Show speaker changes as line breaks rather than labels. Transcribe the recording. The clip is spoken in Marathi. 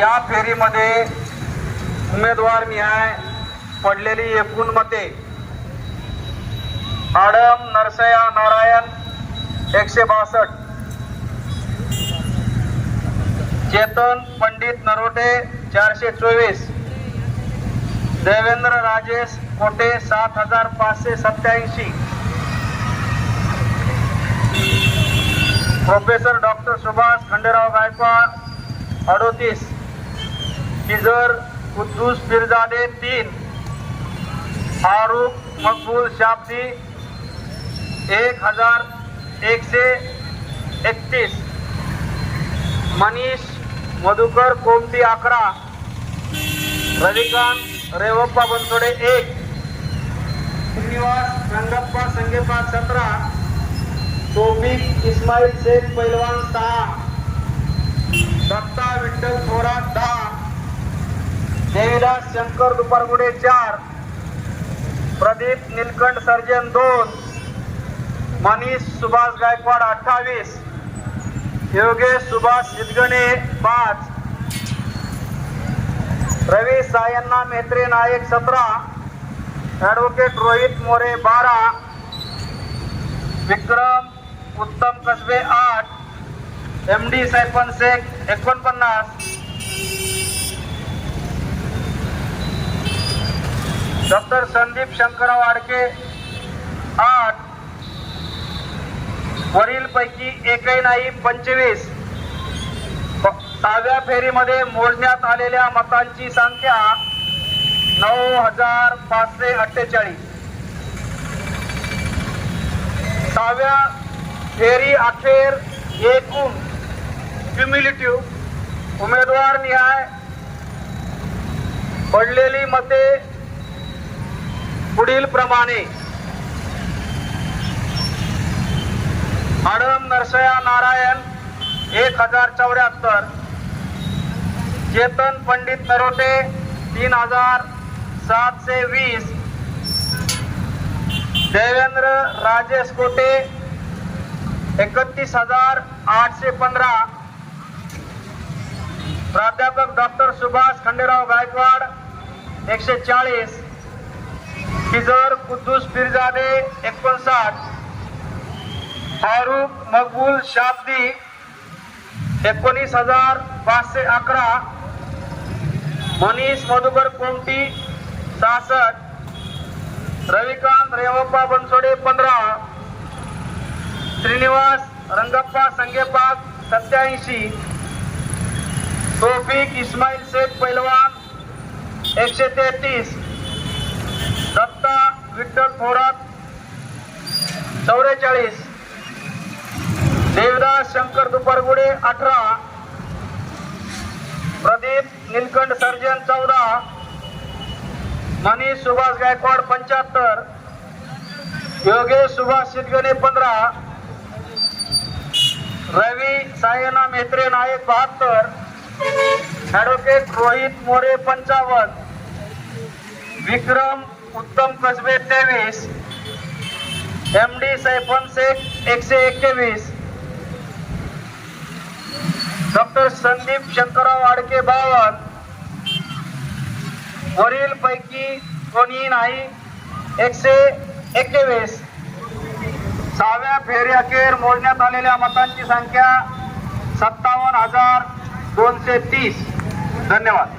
या फेरीमध्ये उमेदवार निहाय पडलेली एकूण मते. आडम नरसया नारायण एकशे बासष्ट. चेतन पंडित नरोटे चारशे चोवीस. देवेंद्र राजेश कोटे सात हजार पाचशे सत्याऐंशी प्रोफेसर डॉक्टर सुभाष खंडेराव गायकवाड अडोतीस. किजर कुद्दूस पिरजादे तीन फारूक मकबूल शाब्दी एक हजार एकशे एकतीस मनीष मधुकर कोमटी अकरा रविकांत रेवप्पा बनसोडे एक श्रीनिवास रंगप्पा संगेपा सतरा तोफिक इस्माईल शेख पैलवान सहा दत्ता विठ्ठल थोरात दहा देवीदास शंकर दुपारगुडे चार प्रदीप निलकंठ सर्जन दोन मनीष सुभाष गायकवाड अठ्ठावीस योगेश सुभाष शिदगणे पाच रवी सायन्ना मेत्रे नायक सतरा ॲडव्होकेट रोहित मोरे बारा विक्रम उत्तम कसबे आठ एम डी सैफन शेख एकोणपन्नास डॉक्टर संदीप शंकरराव आडके आठ. वरीलपैकी एकही नाही पंचवीस. प- सहाव्या फेरीमध्ये मोजण्यात आलेल्या मतांची संख्या नऊ हजार पाचशे अठ्ठेचाळीस. सहाव्या फेरी अखेर एकूण क्युम्युलेटिव्ह उमेदवार निहाय. पडलेली मते पुढील प्रमाणे आडम नरसया नारायण एक हजार चौऱ्याहत्तर चेतन पंडित नरोटे तीन हजार सातशे वीस देवेंद्र राजेश कोटे एकतीस हजार आठशे पंधरा प्राध्यापक डॉक्टर सुभाष खंडेराव गायकवाड एकशे चाळीस किजर कुद्दूस पिरजादे एकोणसाठ फारुख मकबूल शाब्दी एकोणीस हजार पाचशे अकरा मनीष मधुकर कोमटी सहासष्ट रविकांत रेवप्पा बनसोडे पंधरा श्रीनिवास रंगप्पा संगेपाक सत्याऐंशी तोफिक इस्माईल शेख पैलवान एकशे तेहतीस विठ्ठल थोरात चौवेचाळीस देवदास शंकर दुपारगुडे अठरा. प्रदीप निलकंठ सर्जन चौदा. मनीष सुभाष गायकवाड पंच्याहत्तर. योगेश सुभाष शिदगणे पंधरा. रवी सायना मेत्रे नायक बहात्तर. ॲडव्होकेट रोहित मोरे पंचावन्न. विक्रम उत्तम कसबे तेवीस. एम डी सैफन शेख एकशे एक्केवीस डॉक्टर संदीप शंकरराव आडके बावन. वरील पैकी कोणी नाही एकशे एकवीस. सहाव्या फेरी अखेर मोडण्यात आलेल्या मतांची संख्या सत्तावन्न हजार दोनशे तीस. धन्यवाद.